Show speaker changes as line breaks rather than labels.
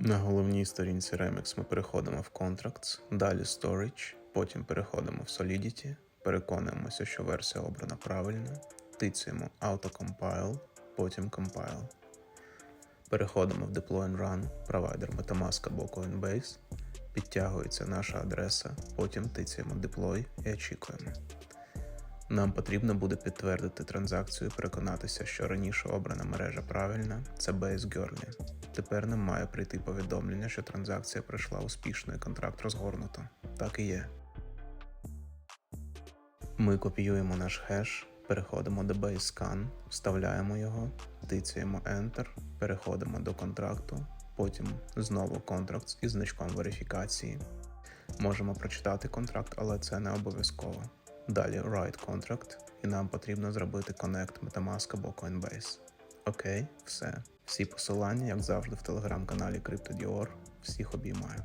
На головній сторінці Remix ми переходимо в Contracts, далі Storage, потім переходимо в Solidity, переконуємося, що версія обрана правильно, тицяємо Auto-Compile, потім Compile. Переходимо в Deploy and Run, провайдер Metamask або Coinbase, підтягується наша адреса, потім тицяємо Deploy і очікуємо. Нам потрібно буде підтвердити транзакцію і переконатися, що раніше обрана мережа правильна це Base Girly. Тепер нам має прийти повідомлення, що транзакція пройшла успішно і контракт розгорнуто. Так і є. Ми копіюємо наш хеш, переходимо до Base Scan, вставляємо його, тицяємо Enter, переходимо до контракту, потім знову Contracts із значком верифікації. Можемо прочитати контракт, але це не обов'язково. Далі Write Contract, і нам потрібно зробити Connect Metamask або Coinbase. Окей, все. Всі посилання, як завжди, в телеграм-каналі CryptoDior. Всіх обіймаю.